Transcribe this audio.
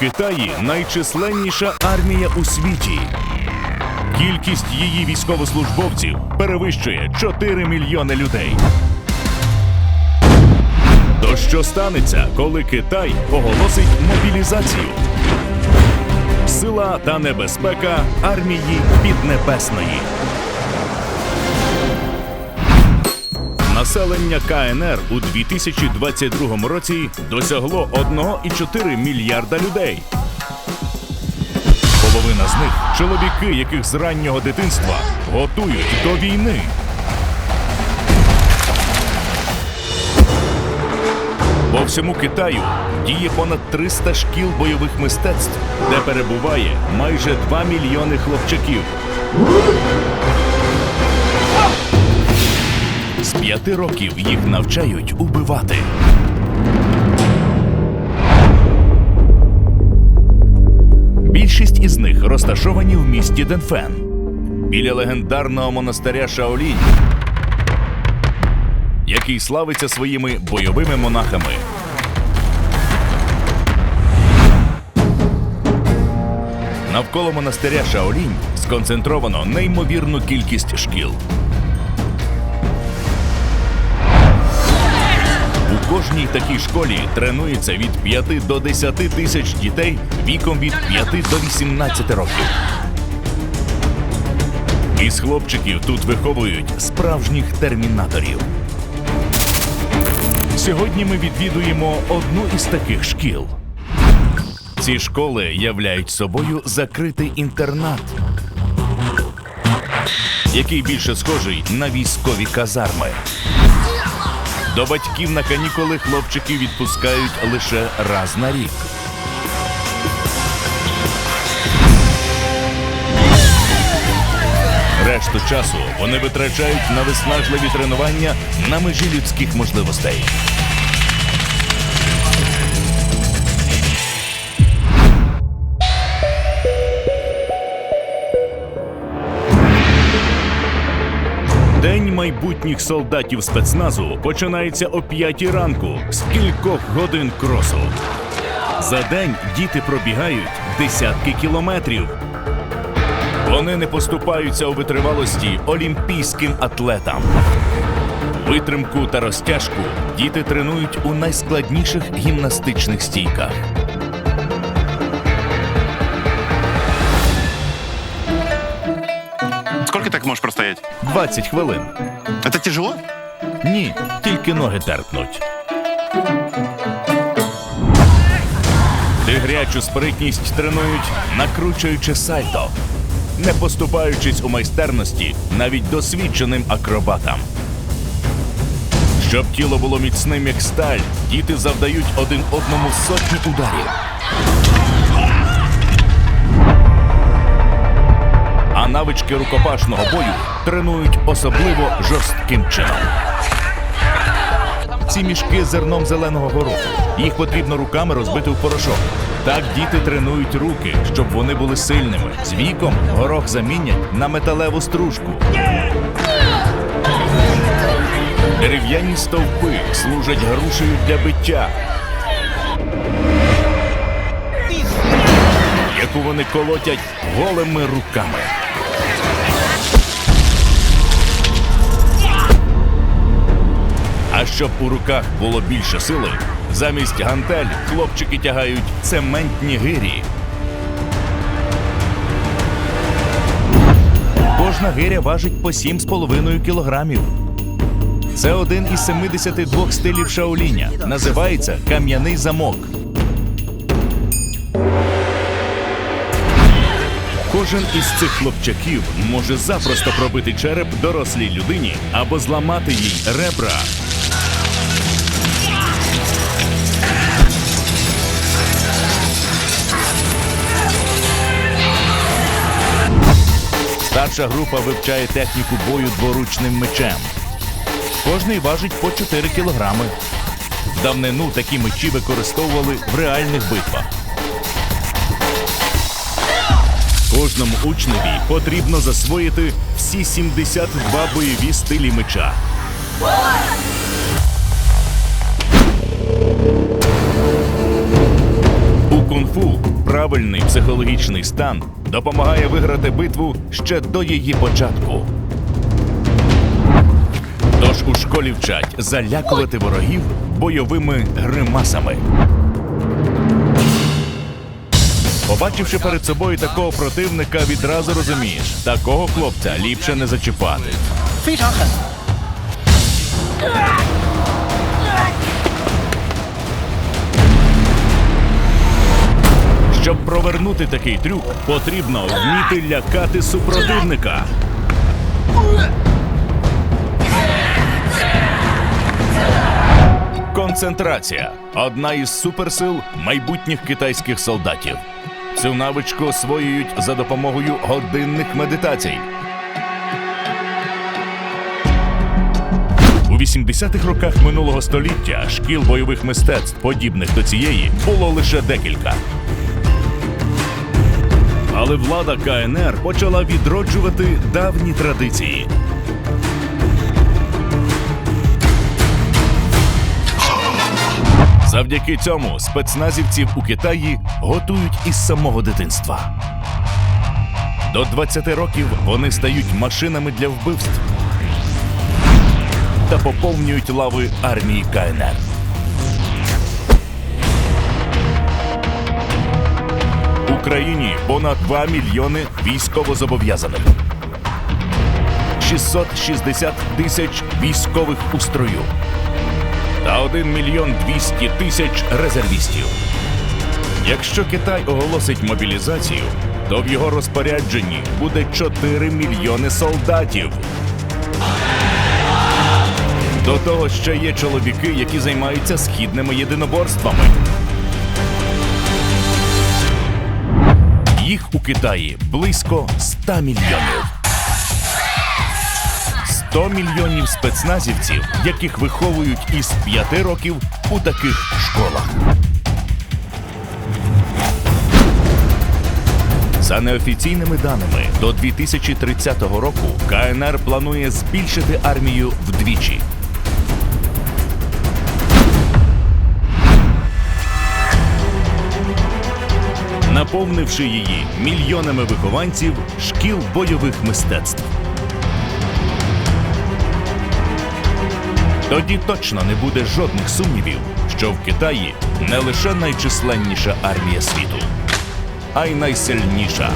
Китаї найчисленніша армія у світі. Кількість її військовослужбовців перевищує 4 мільйони людей. То що станеться, коли Китай оголосить мобілізацію? Сила та небезпека армії Піднебесної. Населення КНР у 2022 році досягло 1,4 мільярда людей. Половина з них чоловіки, яких з раннього дитинства готують до війни. По всьому Китаю діє понад 300 шкіл бойових мистецтв, де перебуває майже 2 мільйони хлопчаків. З п'яти років їх навчають убивати. Більшість із них розташовані в місті Денфен біля легендарного монастиря Шаолінь, який славиться своїми бойовими монахами. Навколо монастиря Шаолінь сконцентровано неймовірну кількість шкіл. Кожній такій школі тренується від 5 до 10 тисяч дітей віком від 5 до 18 років. Із хлопчиків тут виховують справжніх термінаторів. Сьогодні ми відвідуємо одну із таких шкіл. Ці школи являють собою закритий інтернат, який більше схожий на військові казарми. До батьків на канікули хлопчики відпускають лише раз на рік. Решту часу вони витрачають на виснажливі тренування на межі людських можливостей. День майбутніх солдатів спецназу починається о 5 ранку з кількох годин кросу. За день діти пробігають десятки кілометрів. Вони не поступаються у витривалості олімпійським атлетам. Витримку та розтяжку діти тренують у найскладніших гімнастичних стійках. Так можешь простоять? 20 хвилин. Это тяжело? Ні, тільки ноги терпнуть. Тигрячу спритність тренують, накручуючи сальто, не поступаючись у майстерності навіть досвідченим акробатам. Щоб тіло було міцним, як сталь, діти завдають один одному сотні ударів. Навички рукопашного бою тренують особливо жорстким чином. Ці мішки з зерном зеленого гороху. Їх потрібно руками розбити в порошок. Так діти тренують руки, щоб вони були сильними. З віком горох замінять на металеву стружку. Дерев'яні стовпи служать грушею для биття, яку вони колотять голими руками. Щоб у руках було більше сили, замість гантель хлопчики тягають цементні гирі. Кожна гиря важить по 7,5 кілограмів. Це один із 72 стилів шаоліня. Називається кам'яний замок. Кожен із цих хлопчаків може запросто пробити череп дорослій людині або зламати їй ребра. Старша група вивчає техніку бою дворучним мечем. Кожний важить по 4 кілограми. Давнину такі мечі використовували в реальних битвах. Кожному учневі потрібно засвоїти всі 72 бойові стилі меча. У кунг-фу правильний психологічний стан допомагає виграти битву ще до її початку. Тож у школі вчать залякувати ворогів бойовими гримасами. Побачивши перед собою такого противника, відразу розумієш, такого хлопця ліпше не зачіпати. Щоб провернути такий трюк, потрібно вміти лякати супротивника. Концентрація одна із суперсил майбутніх китайських солдатів. Цю навичку освоюють за допомогою годинних медитацій. У 80-х роках минулого століття шкіл бойових мистецтв, подібних до цієї, було лише декілька. Але влада КНР почала відроджувати давні традиції. Завдяки цьому спецназівців у Китаї готують із самого дитинства. До 20 років вони стають машинами для вбивств та поповнюють лави армії КНР. Україні понад 2 мільйони військовозобов'язаних. 660 тисяч військових у строю та 1 мільйон 200 тисяч резервістів. Якщо Китай оголосить мобілізацію, то в його розпорядженні буде 4 мільйони солдатів. До того ще є чоловіки, які займаються східними єдиноборствами. Їх у Китаї близько 100 мільйонів. 100 мільйонів спецназівців, яких виховують із 5 років у таких школах. За неофіційними даними, до 2030 року КНР планує збільшити армію вдвічі. Наповнивши її мільйонами вихованців шкіл бойових мистецтв. Тоді точно не буде жодних сумнівів, що в Китаї не лише найчисленніша армія світу, а й найсильніша.